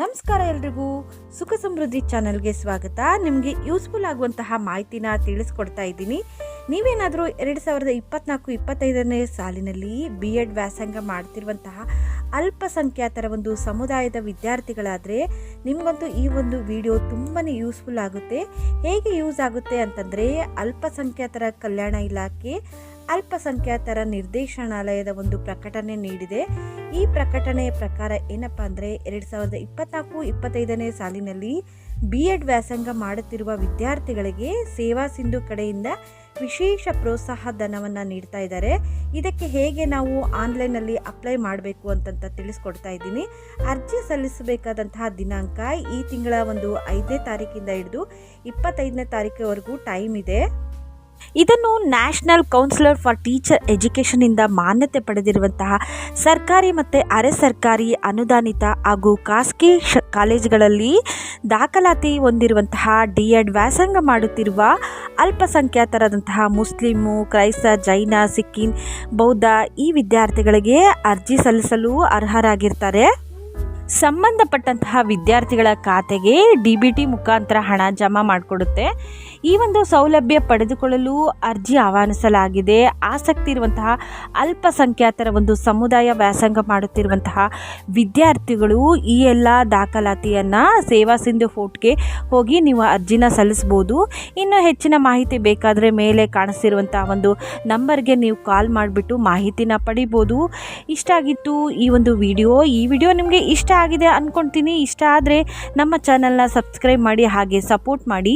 ನಮಸ್ಕಾರ ಎಲ್ರಿಗೂ ಸುಖ ಸಮೃದ್ಧಿ ಚಾನಲ್ಗೆ ಸ್ವಾಗತ. ನಿಮಗೆ ಯೂಸ್ಫುಲ್ ಆಗುವಂತಹ ಮಾಹಿತಿನ ತಿಳಿಸ್ಕೊಡ್ತಾ ಇದ್ದೀನಿ. ನೀವೇನಾದರೂ ಎರಡು ಸಾವಿರದ ಇಪ್ಪತ್ನಾಲ್ಕು, ಇಪ್ಪತ್ತೈದನೇ ಸಾಲಿನಲ್ಲಿ ಬಿ ಎಡ್ ವ್ಯಾಸಂಗ ಮಾಡ್ತಿರುವಂತಹ ಅಲ್ಪಸಂಖ್ಯಾತರ ಒಂದು ಸಮುದಾಯದ ವಿದ್ಯಾರ್ಥಿಗಳಾದರೆ ನಿಮಗಂತೂ ಈ ಒಂದು ವಿಡಿಯೋ ತುಂಬಾ ಯೂಸ್ಫುಲ್ ಆಗುತ್ತೆ. ಹೇಗೆ ಯೂಸ್ ಆಗುತ್ತೆ ಅಂತಂದರೆ ಅಲ್ಪಸಂಖ್ಯಾತರ ಕಲ್ಯಾಣ ಇಲಾಖೆ ಅಲ್ಪಸಂಖ್ಯಾತರ ನಿರ್ದೇಶನಾಲಯದ ಒಂದು ಪ್ರಕಟಣೆ ನೀಡಿದೆ. ಈ ಪ್ರಕಟಣೆಯ ಪ್ರಕಾರ ಏನಪ್ಪ ಅಂದರೆ ಎರಡು ಸಾವಿರದ ಇಪ್ಪತ್ನಾಲ್ಕು ಇಪ್ಪತ್ತೈದನೇ ಸಾಲಿನಲ್ಲಿ ಬಿ ಎಡ್ ವ್ಯಾಸಂಗ ಮಾಡುತ್ತಿರುವ ವಿದ್ಯಾರ್ಥಿಗಳಿಗೆ ಸೇವಾ ಸಿಂಧು ಕಡೆಯಿಂದ ವಿಶೇಷ ಪ್ರೋತ್ಸಾಹ ಧನವನ್ನು ನೀಡ್ತಾ ಇದ್ದಾರೆ. ಇದಕ್ಕೆ ಹೇಗೆ ನಾವು ಆನ್ಲೈನಲ್ಲಿ ಅಪ್ಲೈ ಮಾಡಬೇಕು ಅಂತಂತ ತಿಳಿಸ್ಕೊಡ್ತಾ ಇದ್ದೀನಿ. ಅರ್ಜಿ ಸಲ್ಲಿಸಬೇಕಾದಂತಹ ದಿನಾಂಕ ಈ ತಿಂಗಳ ಒಂದು ಐದನೇ ತಾರೀಕಿಂದ ಹಿಡಿದು ಇಪ್ಪತ್ತೈದನೇ ತಾರೀಕುವರೆಗೂ ಟೈಮ್ ಇದೆ. ಇದನ್ನು ನ್ಯಾಷನಲ್ ಕೌನ್ಸಿಲರ್ ಫಾರ್ ಟೀಚರ್ ಎಜುಕೇಷನ್ನಿಂದ ಮಾನ್ಯತೆ ಪಡೆದಿರುವಂತಹ ಸರ್ಕಾರಿ ಮತ್ತು ಅರೆ ಸರ್ಕಾರಿ ಅನುದಾನಿತ ಹಾಗೂ ಖಾಸಗಿ ಶ ಕಾಲೇಜುಗಳಲ್ಲಿ ದಾಖಲಾತಿ ಹೊಂದಿರುವಂತಹ ಡಿ ಎಡ್ ವ್ಯಾಸಂಗ ಮಾಡುತ್ತಿರುವ ಅಲ್ಪಸಂಖ್ಯಾತರಾದಂತಹ ಮುಸ್ಲಿಮು, ಕ್ರೈಸ್ತ, ಜೈನ ಸಿಕ್ಕಿನ್ ಬೌದ್ಧ ಈ ವಿದ್ಯಾರ್ಥಿಗಳಿಗೆ ಅರ್ಜಿ ಸಲ್ಲಿಸಲು ಅರ್ಹರಾಗಿರ್ತಾರೆ. ಸಂಬಂಧಪಟ್ಟಂತಹ ವಿದ್ಯಾರ್ಥಿಗಳ ಖಾತೆಗೆ ಡಿ ಬಿ ಟಿ ಮುಖಾಂತರ ಹಣ ಜಮಾ ಮಾಡಿಕೊಡುತ್ತೆ. ಈ ಒಂದು ಸೌಲಭ್ಯ ಪಡೆದುಕೊಳ್ಳಲು ಅರ್ಜಿ ಆಹ್ವಾನಿಸಲಾಗಿದೆ. ಆಸಕ್ತಿ ಇರುವಂತಹ ಅಲ್ಪಸಂಖ್ಯಾತರ ಒಂದು ಸಮುದಾಯ ವ್ಯಾಸಂಗ ಮಾಡುತ್ತಿರುವಂತಹ ವಿದ್ಯಾರ್ಥಿಗಳು ಈ ಎಲ್ಲ ದಾಖಲಾತಿಯನ್ನು ಸೇವಾ ಸಿಂಧು ಫೋರ್ಟ್ಗೆ ಹೋಗಿ ನೀವು ಅರ್ಜಿನ ಸಲ್ಲಿಸ್ಬೋದು ಇನ್ನು ಹೆಚ್ಚಿನ ಮಾಹಿತಿ ಬೇಕಾದರೆ ಮೇಲೆ ಕಾಣಿಸ್ತಿರುವಂತಹ ಒಂದು ನಂಬರ್ಗೆ ನೀವು ಕಾಲ್ ಮಾಡಿಬಿಟ್ಟು ಮಾಹಿತಿನ ಪಡಿಬೋದು ಇಷ್ಟ ಆಗಿತ್ತು ಈ ಒಂದು ವಿಡಿಯೋ. ಈ ವಿಡಿಯೋ ನಿಮಗೆ ಆಗಿದೆ ಅಂದ್ಕೊಳ್ತೀನಿ ಇಷ್ಟ ಆದರೆ ನಮ್ಮ ಚಾನಲ್ನ ಸಬ್ಸ್ಕ್ರೈಬ್ ಮಾಡಿ ಹಾಗೆ ಸಪೋರ್ಟ್ ಮಾಡಿ.